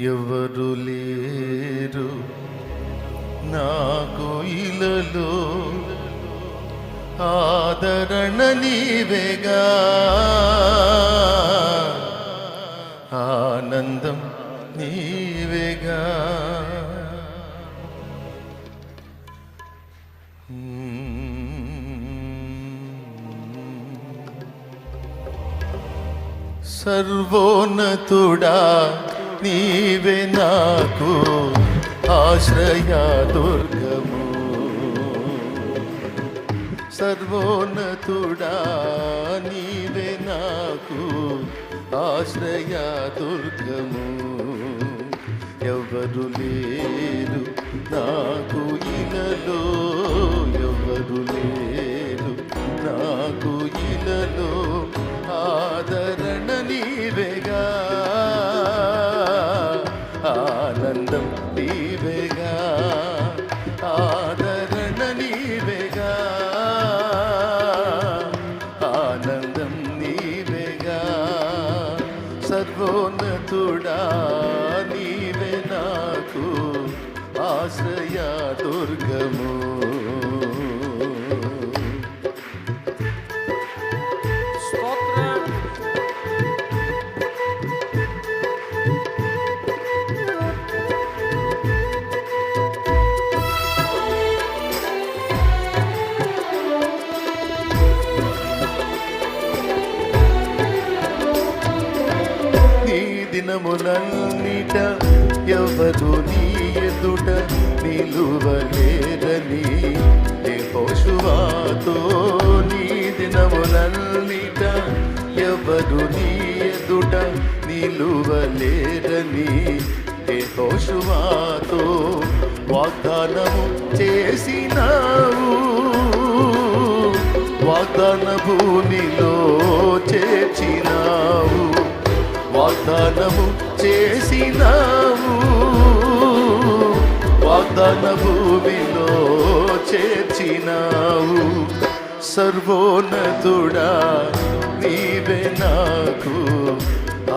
ఎవరు లేరు నాకు ఇలలో. ఆదరణ నీవేగా. ఆనందం నీవేగా. సర్వోన్నతుడా నీవే నాకు ఆశ్రయ దుర్గము. సర్వోన్నతుడా నీవే నాకు ఆశ్రయ దుర్గము. ఎవరు లేరు నాకు ఇలలో ఎవరు లేరు నాకు ఇలలో ఆదర ఆశ్రయ దుర్గము. దినములన్నిట ఎవరు నీ ఎదుట నిలువలేరని ఏ పశువాతో నీ దినములన్నిట ఎవరు నీ ఎదుట నిలువలేరని ఏ పశువాతో వాగ్దానము చేసినావు. వాగ్దాన భూమిలో చేర్చినావు. వాగ్దానము చేసినావు. వాగ్దాన భూమిలో చేర్చినావు. సర్వోన్నతుడా నీవే నాకు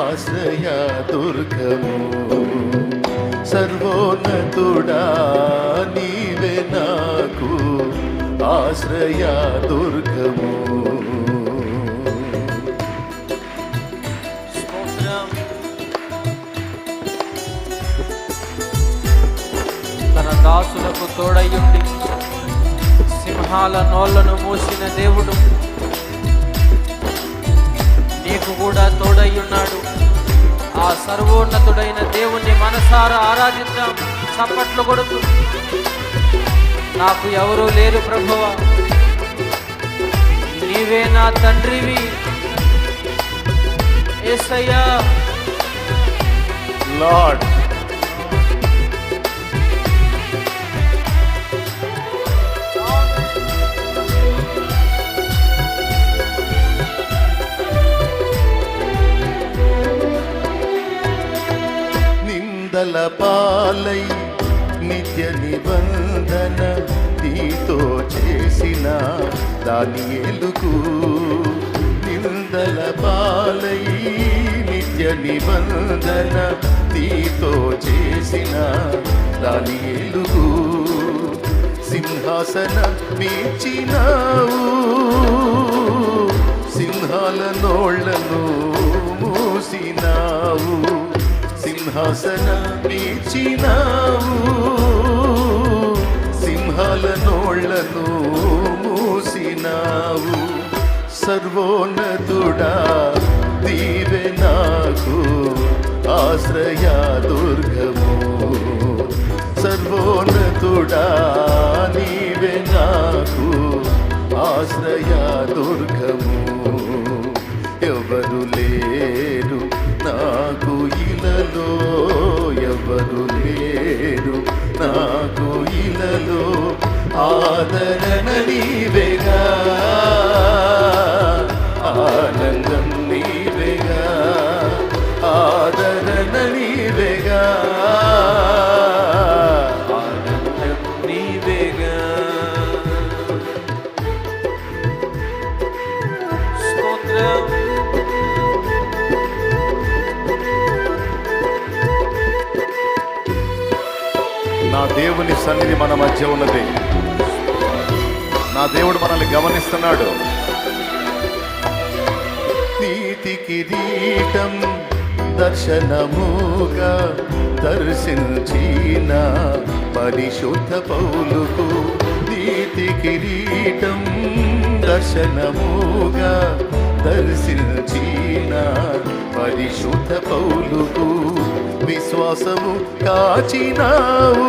ఆశ్రయ దుర్గము. సర్వోన్నతుడా నీవే నాకు ఆశ్రయ దుర్గము. దాసులకు తోడయుండి సింహాల నోళ్ళను మూసిన దేవుడు నీకు కూడా తోడయ్యున్నాడు. ఆ సర్వోన్నతుడైన దేవుణ్ణి మనసారా ఆరాధిద్దాం. చప్పట్లు కొడుతూ. నాకు ఎవరూ లేరు ప్రభువ. నీవే నా తండ్రివి. ఏసయ్యా. లార్డ్ నిందల పాలై నిత్య నిబంధన నీతో చేసిన దాని ఎలుగు నిందల పాలై నిత్య నిబంధన నీతో చేసిన దాని ఎలుగు సింహాసన మీచినావు సింహాల నోళ్ళను మూసినావు. సింహాసన మీచినావు సింహాల నోళ్ళను మూసినావు. సర్వోన్నతుడా దీవె నాకు. ఆశ్రయ దుర్గము. సర్వోన్నతుడా నీవే నాకు. ఆశ్రయ దుర్గము. ఎవరు లే ఆదరణ నీవేగా ఆనందం నీవేగా ఆదరణ నీవేగా ఆనందం నీవేగా. స్తోత్రం. నా దేవుని సన్నిధి మన మధ్య ఉన్నది. నా దేవుడు మనల్ని గమనిస్తున్నాడు. నీతి కిరీటం దర్శనముగా దర్శించిన పరిశుద్ధ పౌలుకు నీతి కిరీటం దర్శనముగా దర్శించిన పరిశుద్ధ పౌలుకు విశ్వాసము కాచినావు.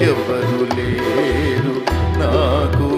ఎవరు లేరు. నాకు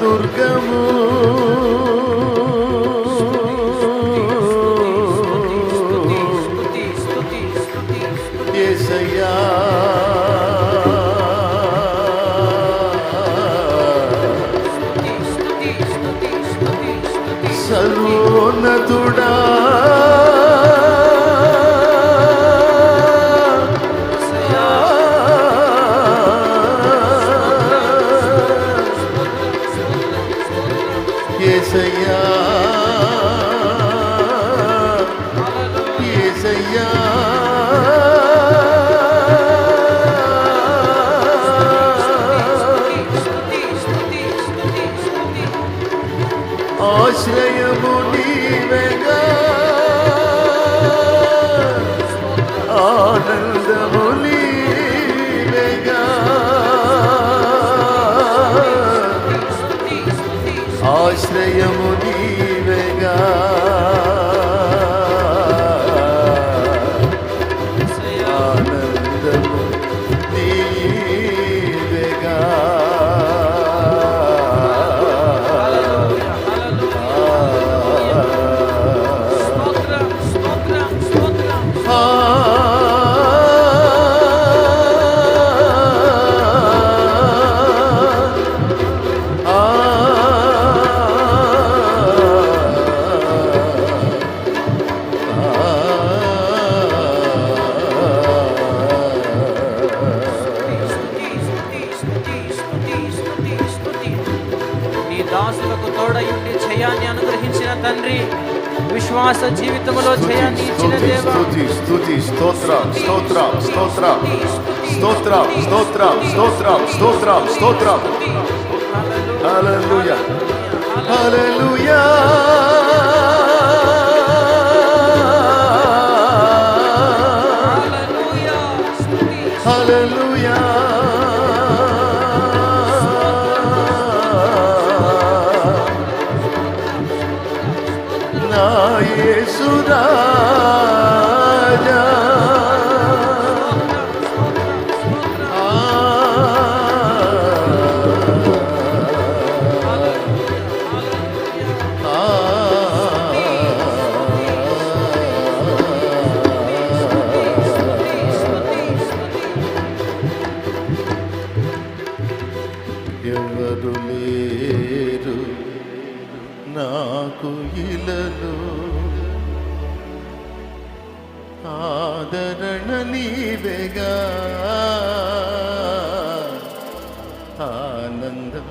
దుర్గము যাইবে গা। దాసులకు తోడయుండి జయాన్ని అనుగ్రహించిన తండ్రి విశ్వాస జీవితంలో జయాన్ని ఇచ్చిన స్తుతి దేవా స్తుతి స్తుతి స్తోత్రం స్తోత్రం స్తోత్రం స్తోత్రం స్తోత్రం స్తోత్రం స్తోత్రం స్తోత్రం హల్లెలూయా హల్లెలూయా హల్లెలూయా నాకు ఇలలో ఆదరణ నీవేగా. ఆనందం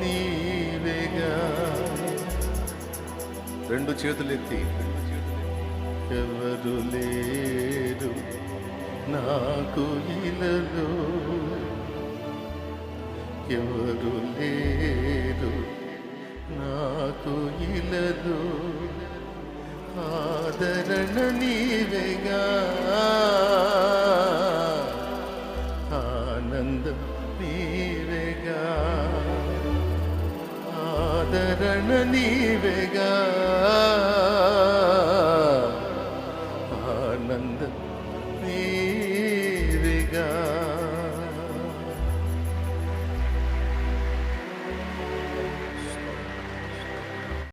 నీవేగా. రెండు చేతులు ఎత్తి. ఎవరు లేరు నాకు ఇలలో. ఎవరు లేరు నాకు ఇలదు. ఆదరణ నీవేగా. ఆనందం నీవేగా. ఆదరణ నీవేగా.